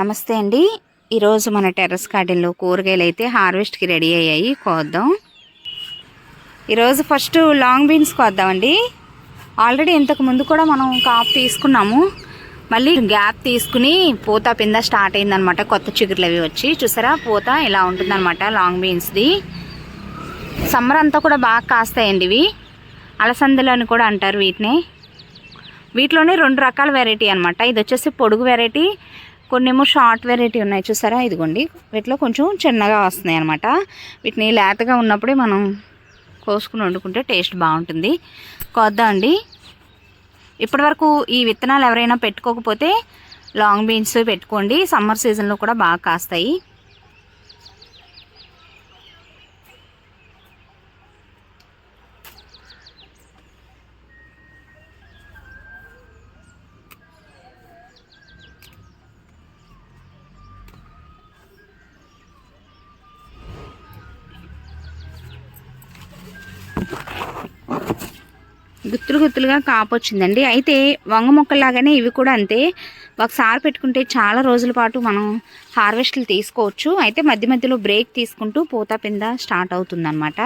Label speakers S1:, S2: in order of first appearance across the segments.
S1: నమస్తే అండి. ఈరోజు మన టెర్రస్ గార్డెన్లో కూరగాయలు అయితే హార్వెస్ట్కి రెడీ అయ్యాయి. కోద్దాం. ఈరోజు ఫస్ట్ లాంగ్ బీన్స్ కోద్దామండి. ఆల్రెడీ ఇంతకు ముందు కూడా మనం కాపు తీసుకున్నాము. మళ్ళీ గ్యాప్ తీసుకుని పూత పింద స్టార్ట్ అయిందనమాట. కొత్త చిగురులు అవి వచ్చి. చూసారా? పూత ఇలా ఉంటుందన్నమాట లాంగ్ బీన్స్ది. సమ్మర్ అంతా కూడా బాగా కాస్తాయండి ఇవి. అలసందలు అని కూడా అంటారు వీటిని. వీటిలోనే రెండు రకాల వెరైటీ అనమాట. ఇది వచ్చేసి పొడుగు వెరైటీ కొన్నేమో షార్ట్ వెరైటీ ఉన్నాయి చూసారా? ఇదిగోండి. వీటిలో కొంచెం చిన్నగా వస్తున్నాయి అనమాట వీటిని లేతగా ఉన్నప్పుడే మనం కోసుకుని వండుకుంటే టేస్ట్ బాగుంటుంది. కొద్దాం అండి. ఇప్పటివరకు ఈ విత్తనాలు ఎవరైనా పెట్టుకోకపోతే లాంగ్ బీన్స్ పెట్టుకోండి. సమ్మర్ సీజన్లో కూడా బాగా కాస్తాయి. గుత్తులుగా కాపొచ్చిందండి. అయితే వంగ మొక్కలాగానే ఇవి కూడా అంతే. ఒకసారి పెట్టుకుంటే చాలా రోజుల పాటు మనం హార్వెస్ట్లు తీసుకోవచ్చు. అయితే మధ్య మధ్యలో బ్రేక్ తీసుకుంటూ పూత పింద స్టార్ట్ అవుతుందన్నమాట.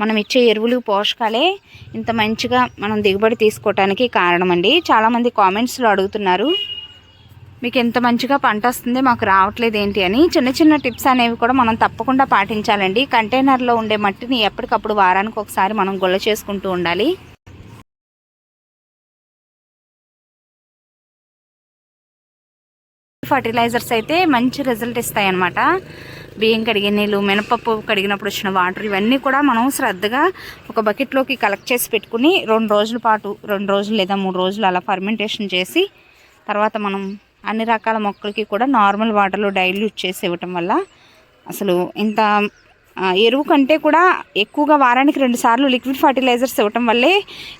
S1: మనం ఇచ్చే ఎరువులు పోషకాలే ఇంత మంచిగా మనం దిగుబడి తీసుకోవటానికి కారణం అండి చాలామంది కామెంట్స్లో అడుగుతున్నారు మీకు ఎంత మంచిగా పంట వస్తుంది మాకు రావట్లేదు ఏంటి? అని. చిన్న చిన్న టిప్స్ అనేవి కూడా మనం తప్పకుండా పాటించాలండి. కంటైనర్లో ఉండే మట్టిని ఎప్పటికప్పుడు వారానికి ఒకసారి మనం గొల్ల చేసుకుంటూ ఉండాలి. ఫర్టిలైజర్స్ అయితే మంచి రిజల్ట్ ఇస్తాయి అన్నమాట బియ్యం కడిగిన నీళ్ళు మినపప్పు కడిగినప్పుడు వచ్చిన వాటర్ ఇవన్నీ కూడా మనం శ్రద్ధగా ఒక బకెట్లోకి కలెక్ట్ చేసి పెట్టుకుని రెండు రోజుల పాటు రెండు రోజులు లేదా మూడు రోజులు అలా ఫర్మెంటేషన్ చేసి తర్వాత మనం అన్ని రకాల మొక్కలకి కూడా నార్మల్ వాటర్లో డైల్యూట్ చేసి ఇవ్వటం వల్ల అసలు ఇంత ఎరువు కంటే కూడా ఎక్కువగా వారానికి రెండు సార్లు లిక్విడ్ ఫర్టిలైజర్స్ ఇవ్వటం వల్లే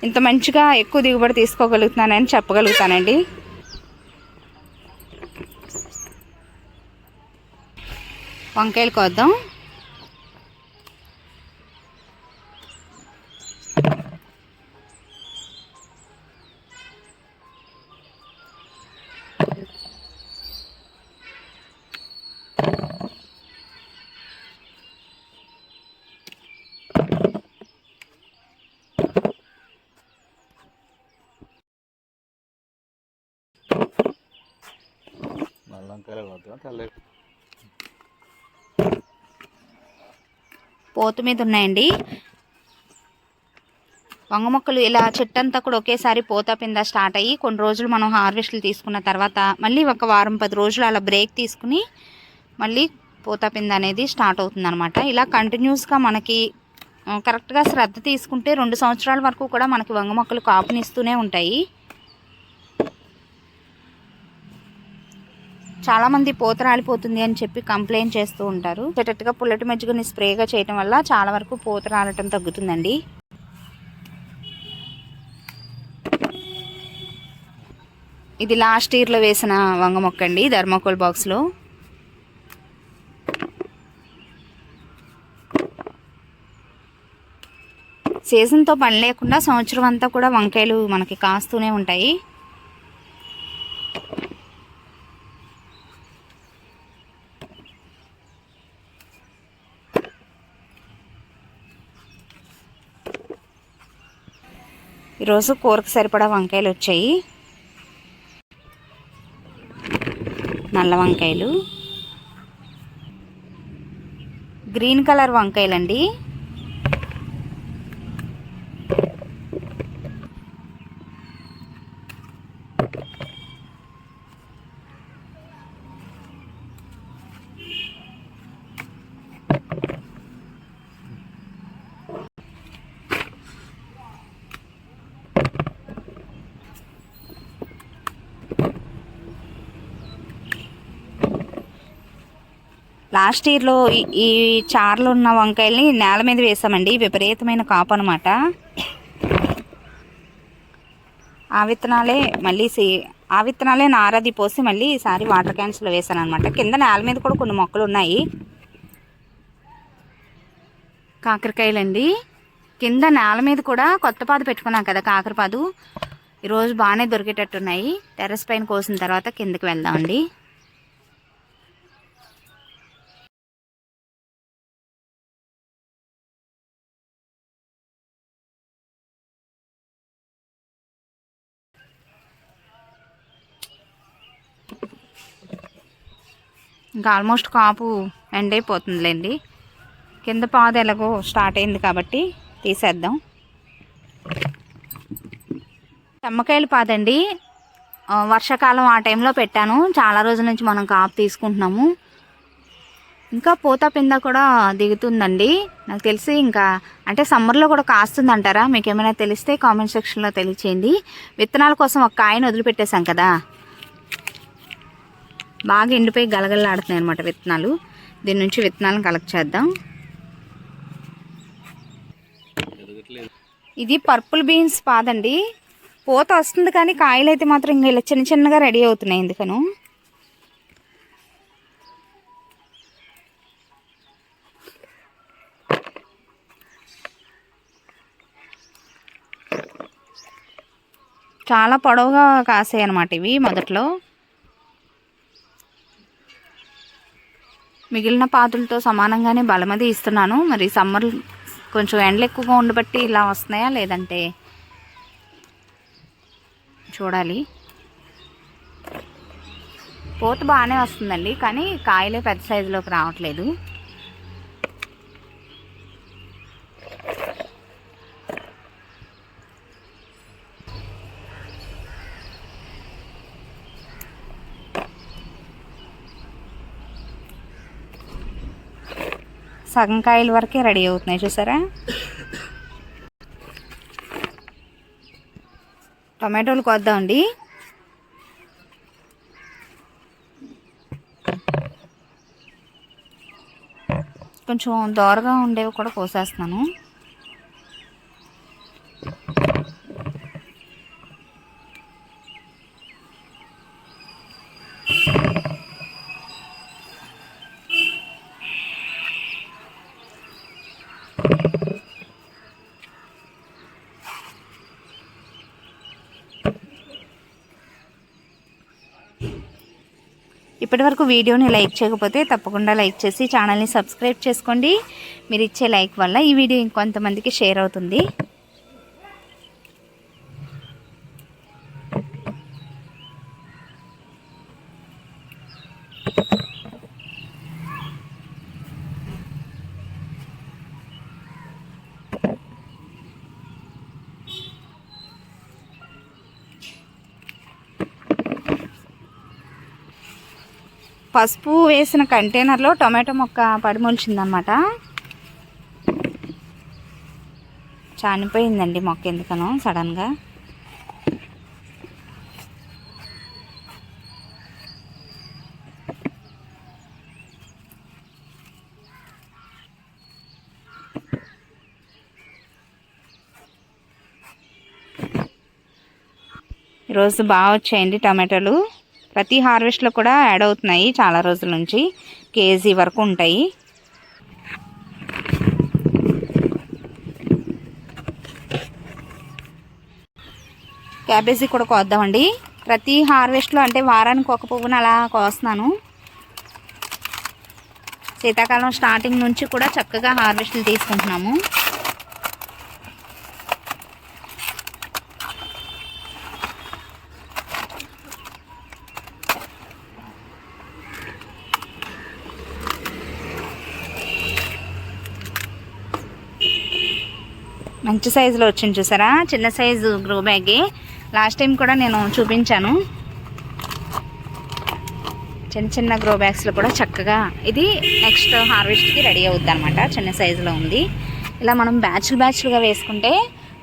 S1: ఇంత మంచిగా ఎక్కువ దిగుబడి తీసుకోగలుగుతున్నానని చెప్పగలుగుతానండి. వంకాయలు కోద్దాం.
S2: నల్లంకాయలు కొద్దాం తెల్ల
S1: పోతు మీద ఉన్నాయండి. వంగ మొక్కలు ఇలా చెట్టంతా కూడా ఒకేసారి పోతపింద స్టార్ట్ అయ్యి కొన్ని రోజులు మనం హార్వెస్ట్లు తీసుకున్న తర్వాత మళ్ళీ ఒక వారం పది రోజులు అలా బ్రేక్ తీసుకుని మళ్ళీ పోతపింద అనేది స్టార్ట్ అవుతుందనమాట ఇలా కంటిన్యూస్గా మనకి కరెక్ట్గా శ్రద్ధ తీసుకుంటే రెండు సంవత్సరాల వరకు కూడా మనకి వంగ మొక్కలు కాపునిస్తూనే ఉంటాయి. చాలామంది పూత రాలిపోతుంది అని చెప్పి కంప్లైంట్ చేస్తూ ఉంటారు. చెట్టట్టుగా పుల్లటి మజ్జిగని స్ప్రేగా చేయటం వల్ల చాలా వరకు పూత రాలటం తగ్గుతుందండి. ఇది లాస్ట్ ఇయర్లో వేసిన వంగ మొక్క అండి ధర్మకోల్ బాక్స్లో. సీజన్తో పని లేకుండా సంవత్సరం అంతా కూడా వంకాయలు మనకి కాస్తూనే ఉంటాయి. ఈరోజు కూరకు సరిపడా వంకాయలు వచ్చాయి. నల్ల వంకాయలు. Green colour వంకాయలండి. లాస్ట్ ఇయర్లో ఈ- ఈ చార్లో ఉన్న వంకాయల్ని నేల మీద వేసామండి. విపరీతమైన కాపు అనమాట ఆ విత్తనాలే మళ్ళీ సీ ఆ విత్తనాలే నారది పోసి మళ్ళీ ఈసారి వాటర్ క్యాన్స్లో వేసాను అనమాట కింద నేల మీద కూడా కొన్ని మొక్కలు ఉన్నాయి. కాకరకాయలండి. కింద నేల మీద కూడా కొత్త పాదు పెట్టుకున్నాం కదా కాకరపాదు. ఈరోజు బాగానే దొరికేటట్టున్నాయి. టెర్రస్ పైన కోసిన తర్వాత కిందకి వెళ్దామండి. ఇంకా ఆల్మోస్ట్ కాపు ఎండ్ అయిపోతుందిలేండి. కింద పాదు ఎలాగో స్టార్ట్ అయింది కాబట్టి తీసేద్దాం. చెమ్మకాయలు పాదండి. వర్షాకాలం ఆ టైంలో పెట్టాను. చాలా రోజుల నుంచి మనం కాపు తీసుకుంటున్నాము. ఇంకా పూత పింద కూడా దిగుతుందండి. నాకు తెలిసి ఇంకా అంటే సమ్మర్లో కూడా కాస్తుంది అంటారా మీకు ఏమైనా తెలిస్తే కామెంట్ సెక్షన్లో తెలియచేయండి. విత్తనాల కోసం ఒక కాయను వదిలిపెట్టేశాం కదా. బాగా ఎండిపోయి గలగలలాడుతున్నాయి అనమాట విత్తనాలు. దీని నుంచి విత్తనాలను కలెక్ట్ చేద్దాం. ఇది పర్పుల్ బీన్స్ పాదండి. పూత వస్తుంది కానీ కాయలు అయితే మాత్రం ఇంకా ఇలా చిన్న చిన్నగా రెడీ అవుతున్నాయి ఎందుకను చాలా పొడవుగా కాసాయి అనమాట ఇవి మొదట్లో. మిగిలిన పాతులతో సమానంగానే బలమది ఇస్తున్నాను. మరి సమ్మర్ కొంచెం ఎండలు ఎక్కువగా ఉండబట్టి ఇలా వస్తున్నాయా లేదంటే చూడాలి. పూత బాగానే వస్తుందండి కానీ కాయలే పెద్ద సైజులోకి రావట్లేదు. సగం కాయల వరకే రెడీ అవుతున్నాయి చూసారా? టొమాటోలు కొద్దామండి కొంచెం దోరగా ఉండేవి కూడా కోసేస్తున్నాను. ఇప్పటివరకు వీడియోని లైక్ చేయకపోతే తప్పకుండా లైక్ చేసి ఛానల్ని సబ్స్క్రైబ్ చేసుకోండి. మీరు ఇచ్చే లైక్ వల్ల ఈ వీడియో ఇంకొంతమందికి షేర్ అవుతుంది. పసుపు వేసిన కంటైనర్లో టొమాటో మొక్క పడిమొలిచిందనమాట చనిపోయిందండి మొక్క ఎందుకనో సడన్గా. ఈరోజు బాగా వచ్చాయండి టమాటాలు. ప్రతి హార్వెస్ట్లో కూడా యాడ్ అవుతున్నాయి చాలా రోజుల నుంచి కేజీ వరకు ఉంటాయి. క్యాబేజీ కూడా కోద్దామండి. ప్రతి హార్వెస్ట్లో అంటే వారానికి ఒక పువ్వును అలా కోస్తున్నాను. శీతాకాలం స్టార్టింగ్ నుంచి కూడా చక్కగా హార్వెస్ట్లు తీసుకుంటున్నాము. మంచి సైజులో వచ్చింది చూసారా? చిన్న సైజు గ్రో బ్యాగే లాస్ట్ టైం కూడా నేను చూపించాను. చిన్న చిన్న గ్రో బ్యాగ్స్లో కూడా చక్కగా ఇది నెక్స్ట్ హార్వెస్ట్కి రెడీ అవుద్ది అనమాట చిన్న సైజులో ఉంది. ఇలా మనం బ్యాచ్లు బ్యాచ్లుగా వేసుకుంటే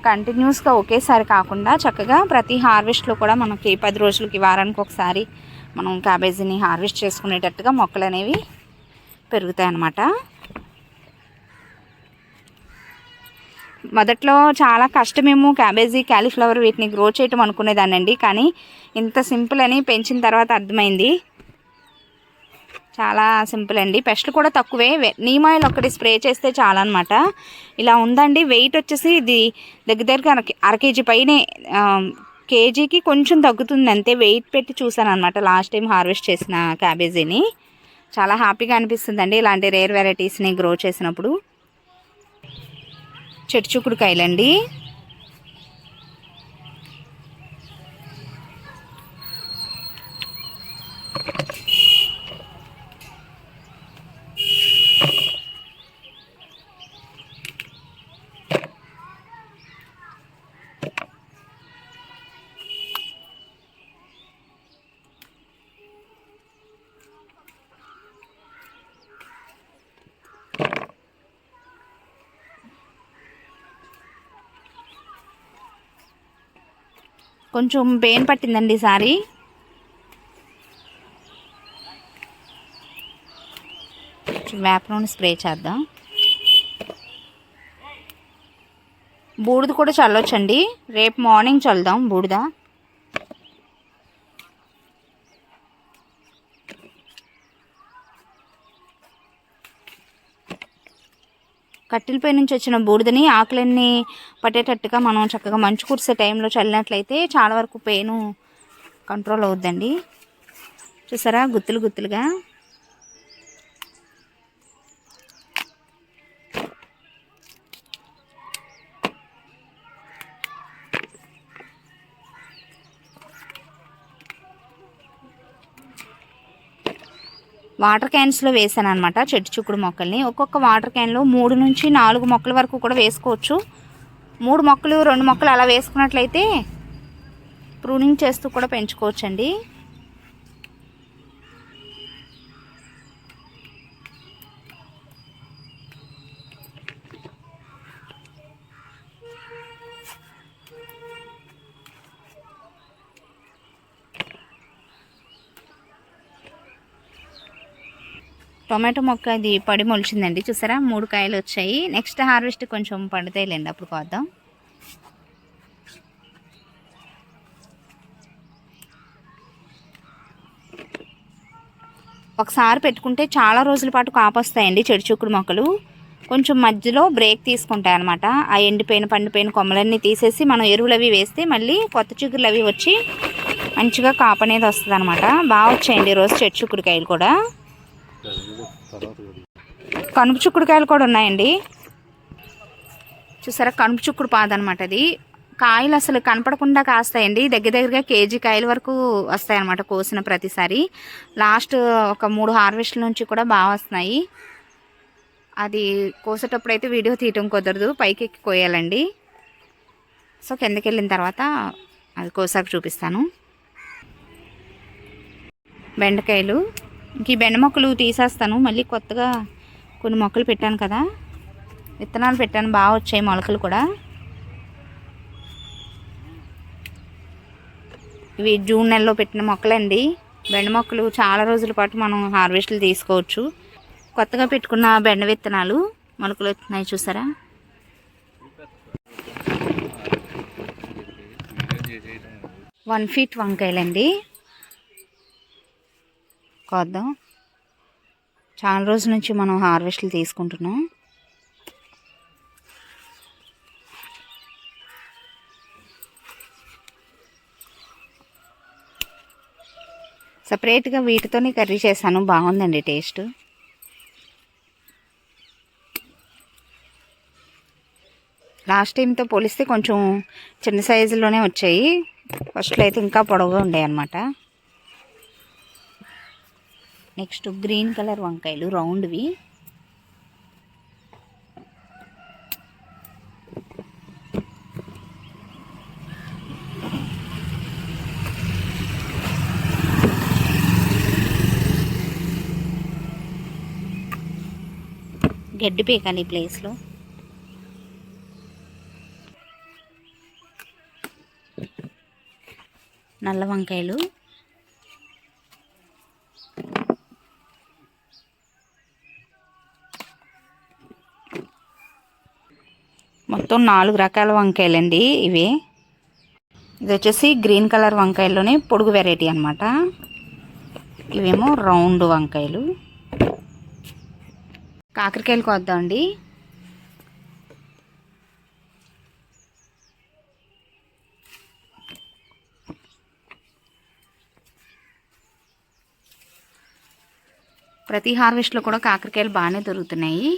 S1: కంటిన్యూస్గా ఒకేసారి కాకుండా చక్కగా ప్రతి హార్వెస్ట్లో కూడా మనకి పది రోజులకి వారానికి ఒకసారి మనం క్యాబేజీని హార్వెస్ట్ చేసుకునేటట్టుగా మొక్కలు అనేవి పెరుగుతాయి అన్నమాట మొదట్లో చాలా కష్టమేమో క్యాబేజీ క్యాలీఫ్లవర్ వీటిని గ్రో చేయటం అనుకునేదానండి కానీ ఇంత సింపుల్ అని పెంచిన తర్వాత అర్థమైంది. చాలా సింపుల్ అండి. పెస్ట్లు కూడా తక్కువే. నీమ్ ఆయిల్ ఒకటి స్ప్రే చేస్తే చాలా అనమాట ఇలా ఉందండి. వెయిట్ వచ్చేసి ఇది దగ్గర దగ్గర అర అర కేజీ పైనే కేజీకి కొంచెం తగ్గుతుంది అంతే. వెయిట్ పెట్టి చూసాను అనమాట లాస్ట్ టైం హార్వెస్ట్ చేసిన క్యాబేజీని. చాలా హ్యాపీగా అనిపిస్తుందండి ఇలాంటి రేర్ వెరైటీస్ని గ్రో చేసినప్పుడు. చెట్టు చిక్కుడుకాయలండి కొంచెం పెయిన్ పట్టిందండి ఈసారి కొంచెం వేప నూనె స్ప్రే చేద్దాం. బూడిద కూడా చల్లొచ్చండి. రేపు మార్నింగ్ చల్దాం బూడిద. కట్టెలపై నుంచి వచ్చిన బూడిదని ఆకులన్నీ పట్టేటట్టుగా మనం చక్కగా మంచు కురిసే టైంలో చల్లినట్లయితే చాలా వరకు పెయిన్ కంట్రోల్ అవుద్దండి. చూసారా? గుత్తులు గుత్తులుగా. వాటర్ క్యాన్స్లో వేసాను అనమాట చెట్టు చుక్కుడు మొక్కల్ని. ఒక్కొక్క వాటర్ క్యాన్లో మూడు నుంచి నాలుగు మొక్కల వరకు కూడా వేసుకోవచ్చు. మూడు మొక్కలు రెండు మొక్కలు అలా వేసుకున్నట్లయితే ప్రూనింగ్ చేస్తూ కూడా పెంచుకోవచ్చండి. టొమాటో మొక్క అది పడి మొలిచిందండి. చూసారా? మూడు కాయలు వచ్చాయి. నెక్స్ట్ హార్వెస్ట్ కొంచెం పండుతాయిలేండి. అప్పుడు కోద్దాం. ఒకసారి పెట్టుకుంటే చాలా రోజుల పాటు కాపొస్తాయండి చెడుచుక్కుడు మొక్కలు. కొంచెం మధ్యలో బ్రేక్ తీసుకుంటాయి అనమాట ఆ ఎండిపోయిన పండిపోయిన కొమ్మలన్నీ తీసేసి మనం ఎరువులు అవి వేస్తే మళ్ళీ కొత్త చిగురులు అవి వచ్చి మంచిగా కాపు అనేది వస్తుంది అనమాట బాగా వచ్చాయండి ఈరోజు చెట్టు చిక్కుడుకాయలు కూడా. కనుపు చిక్కుడుకాయలు కూడా ఉన్నాయండి. చూసారా కనుపు చిక్కుడు పాద అనమాట అది. కాయలు అసలు కనపడకుండా కాస్తాయండి. దగ్గర దగ్గరగా కేజీ కాయల వరకు వస్తాయన్నమాట కోసిన ప్రతిసారి. లాస్ట్ ఒక మూడు హార్వెస్ట్ల నుంచి కూడా బాగా వస్తున్నాయి. అది కోసేటప్పుడు అయితే వీడియో తీయటం కుదరదు పైకి ఎక్కి కోయాలండి. సో కిందకి వెళ్ళిన తర్వాత అది కోసాక చూపిస్తాను. బెండకాయలు. ఇంక ఈ బెండ మొక్కలు తీసేస్తాను. మళ్ళీ కొత్తగా కొన్ని మొక్కలు పెట్టాను కదా. విత్తనాలు పెట్టాను. బాగా వచ్చాయి మొలకలు కూడా. ఇవి జూన్ నెలలో పెట్టిన మొక్కలండి. బెండ మొక్కలు చాలా రోజుల పాటు మనం హార్వెస్ట్లు తీసుకోవచ్చు. కొత్తగా పెట్టుకున్న బెండ విత్తనాలు మొలకలు వచ్చినాయి చూసారా? వన్ ఫీట్ వంకాయలండి. కోద్దాం. చాలా రోజుల నుంచి మనం హార్వెస్ట్లు తీసుకుంటున్నాం. సపరేట్గా వీటితోనే కర్రీ చేశాను. బాగుందండి టేస్ట్. లాస్ట్ టైంతో పోలిస్తే కొంచెం చిన్న సైజులోనే వచ్చాయి. ఫస్ట్లో అయితే ఇంకా పొడవుగా ఉండే అనమాట నెక్స్ట్ గ్రీన్ కలర్ వంకాయలు రౌండ్వి. గడ్డి పీకాలి ప్లేస్లో. నల్ల వంకాయలు. మొత్తం నాలుగు రకాల వంకాయలండి ఇవి. ఇది వచ్చేసి గ్రీన్ కలర్ వంకాయల్లోనే పొడుగు వెరైటీ అనమాట ఇవేమో రౌండ్ వంకాయలు. కాకరకాయలు కొద్దామండి. ప్రతి హార్వెస్ట్లో కూడా కాకరకాయలు బాగానే దొరుకుతున్నాయి.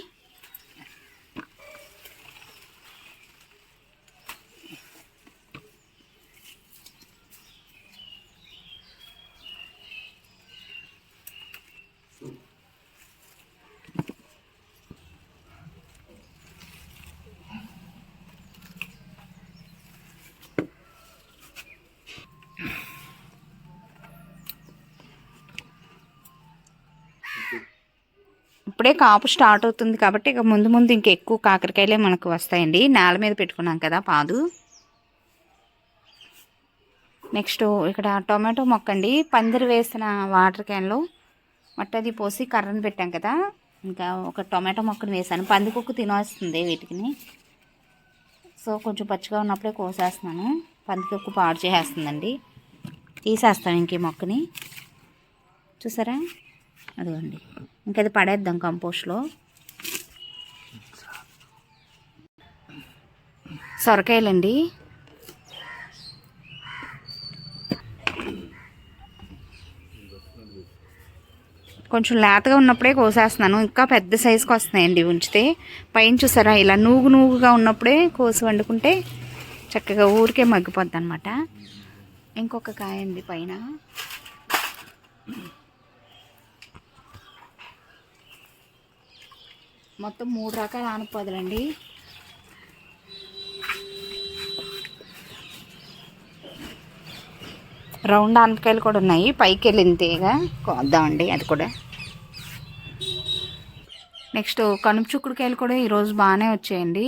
S1: ఇప్పుడే కాపు స్టార్ట్ అవుతుంది కాబట్టి ఇక ముందు ముందు ఇంక ఎక్కువ కాకరకాయలే మనకు వస్తాయండి. నేల మీద పెట్టుకున్నాం కదా పాదు. నెక్స్ట్ ఇక్కడ టొమాటో మొక్క అండి పందిరి వేసిన వాటర్ క్యాన్లో మట్టది పోసి కర్రను పెట్టాం కదా. ఇంకా ఒక టొమాటో మొక్కను వేసాను. పందికొక్కు తినేస్తుంది వీటికి సో కొంచెం పచ్చిగా ఉన్నప్పుడే కోసేస్తున్నాను. పందికొక్కు పాడు చేసేస్తుందండి. తీసేస్తాం ఇంక మొక్కని. చూసారా? అదిగోండి. ఇంకా అది పడేద్దాం కంపోస్ట్లో. సొరకాయలండి. కొంచెం లేతగా ఉన్నప్పుడే కోసేస్తున్నాను. ఇంకా పెద్ద సైజుకి వస్తున్నాయండి ఉంచితే. పైన చూసారా ఇలా నూగు నూగుగా ఉన్నప్పుడే కోసి వండుకుంటే చక్కగా ఊరికే మగ్గిపోద్ది అనమాట ఇంకొక కాయ అండి పైన. మొత్తం మూడు రకాల ఆనపదలండి రౌండ్ ఆనపకాయలు కూడా ఉన్నాయి. పైకి వెళ్ళింది తీగ. కోద్దామండి అది కూడా. నెక్స్ట్ కనుపు చుక్కుడుకాయలు కూడా ఈరోజు బాగానే వచ్చాయండి.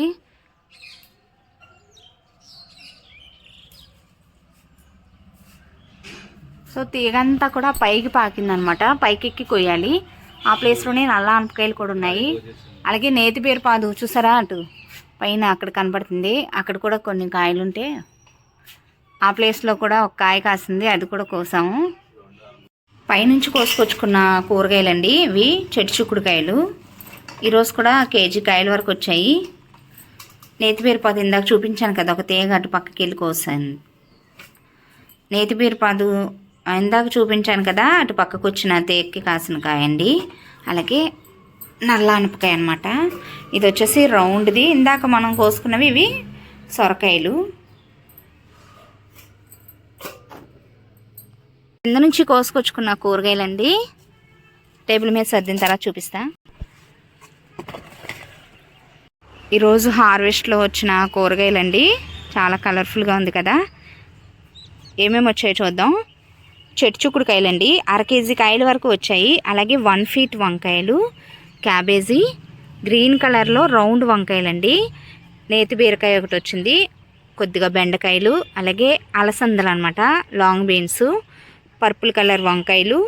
S1: సో తీగంతా కూడా పైకి పాకిందనమాట. పైకి ఎక్కి కొయ్యాలి. ఆ ప్లేస్లోనే నల్ల ఆనపకాయలు కూడా ఉన్నాయి. అలాగే నేతి పేరు పాదు చూసారా అటు? పైన అక్కడ కనపడుతుంది. అక్కడ కూడా కొన్ని కాయలు ఉంటే ఆ ప్లేస్లో కూడా ఒక కాయ కాసింది. అది కూడా కోసాము. పైనుంచి కోసుకొచ్చుకున్న కూరగాయలండి ఇవి. చెట్టు చిక్కుడుకాయలు. ఈరోజు కూడా కేజీ కాయల వరకు వచ్చాయి. నేతి బీరపాదు ఇందాక చూపించాను కదా ఒక తీగ అటు పక్కకి వెళ్ళి కోసాను. నేతి బీరపాదు ఇందాక చూపించాను కదా అటు పక్కకు వచ్చిన తేక్కి కాసిన కాయండి. అలాగే నల్ల అనపకాయ అనమాట ఇది వచ్చేసి రౌండ్ది. ఇందాక మనం కోసుకున్నవి ఇవి సొరకాయలు. కింద నుంచి కోసుకొచ్చుకున్న కూరగాయలండి. టేబుల్ మీద సర్దిన తర్వాత చూపిస్తా. ఈరోజు హార్వెస్ట్లో వచ్చిన కూరగాయలండి. చాలా కలర్ఫుల్గా ఉంది కదా. ఏమేమి వచ్చాయో చూద్దాం. చెట్టు చుక్కుడుకాయలండి. అర కేజీ కాయల వరకు వచ్చాయి. అలాగే వన్ ఫీట్ వంకాయలు. క్యాబేజీ గ్రీన్ కలర్లో రౌండ్ వంకాయలండి. నేతి బీరకాయ ఒకటి వచ్చింది. కొద్దిగా బెండకాయలు అలాగే అలసందలు అనమాట లాంగ్ బీన్స్ పర్పుల్ కలర్ వంకాయలు.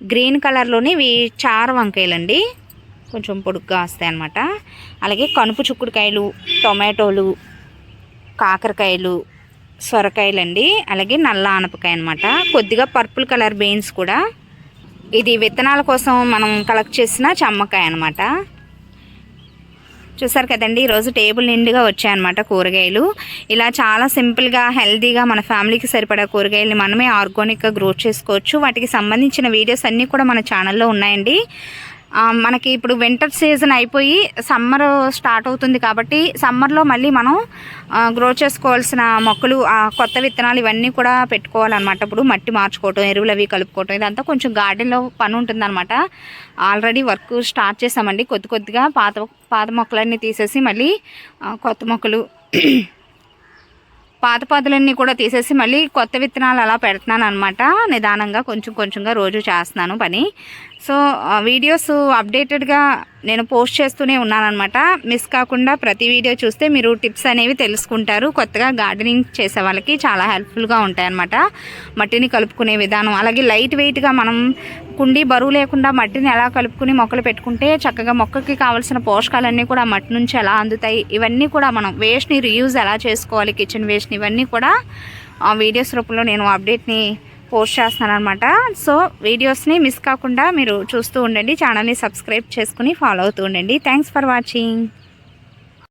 S1: గ్రీన్ కలర్లోనే ఇవి చార వంకాయలండి. కొంచెం పొడుగ్గా వస్తాయి అనమాట అలాగే కనుపు చుక్కుడుకాయలు టొమాటోలు కాకరకాయలు సొరకాయలండి. అలాగే నల్ల ఆనపకాయ అనమాట కొద్దిగా పర్పుల్ కలర్ బీన్స్ కూడా ఇది విత్తనాల కోసం మనం కలెక్ట్ చేసిన చమ్మకాయ అనమాట చూసారు కదండి ఈరోజు టేబుల్ నిండుగా వచ్చాయన్నమాట కూరగాయలు. ఇలా చాలా సింపుల్గా హెల్తీగా మన ఫ్యామిలీకి సరిపడా కూరగాయలని మనమే ఆర్గానిక్గా గ్రోత్ చేసుకోవచ్చు. వాటికి సంబంధించిన వీడియోస్ అన్నీ కూడా మన ఛానల్లో ఉన్నాయండి. మనకి ఇప్పుడు వింటర్ సీజన్ అయిపోయి సమ్మర్ స్టార్ట్ అవుతుంది కాబట్టి సమ్మర్లో మళ్ళీ మనం గ్రో చేసుకోవాల్సిన మొక్కలు కొత్త విత్తనాలు ఇవన్నీ కూడా పెట్టుకోవాలన్నమాట. ఇప్పుడు మట్టి మార్చుకోవటం ఎరువులు అవి కలుపుకోవటం ఇదంతా కొంచెం గార్డెన్లో పని ఉంటుందన్నమాట. ఆల్రెడీ వర్క్ స్టార్ట్ చేసామండి. కొద్ది కొద్దిగా పాత పాత మొక్కలన్నీ తీసేసి మళ్ళీ కొత్త మొక్కలు పాత పాదులన్నీ కూడా తీసేసి మళ్ళీ కొత్త విత్తనాలు అలా పెడుతున్నాను అనమాట నిదానంగా కొంచెం కొంచెంగా రోజు చేస్తున్నాను పని. సో వీడియోస్ అప్డేటెడ్గా నేను పోస్ట్ చేస్తూనే ఉన్నానన్నమాట. మిస్ కాకుండా ప్రతి వీడియో చూస్తే మీరు టిప్స్ అనేవి తెలుసుకుంటారు. కొత్తగా గార్డెనింగ్ చేసే వాళ్ళకి చాలా హెల్ప్ఫుల్గా ఉంటాయన్నమాట. మట్టిని కలుపుకునే విధానం. అలాగే లైట్ వెయిట్గా మనం కుండీ బరువు లేకుండా మట్టిని ఎలా కలుపుకుని మొక్కలు పెట్టుకుంటే చక్కగా మొక్కకి కావాల్సిన పోషకాలన్నీ కూడా మట్టి నుంచి ఎలా అందుతాయి? ఇవన్నీ కూడా మనం వేస్ట్ని రీయూజ్ ఎలా చేసుకోవాలి? కిచెన్ వేస్ట్ని ఇవన్నీ కూడా ఆ వీడియోస్ రూపంలో నేను అప్డేట్ని పోస్ట్ చేస్తాను అనమాట సో వీడియోస్ని మిస్ కాకుండా మీరు చూస్తూ ఉండండి. ఛానల్ని సబ్స్క్రైబ్ చేసుకుని ఫాలో అవుతూ ఉండండి. Thanks for watching.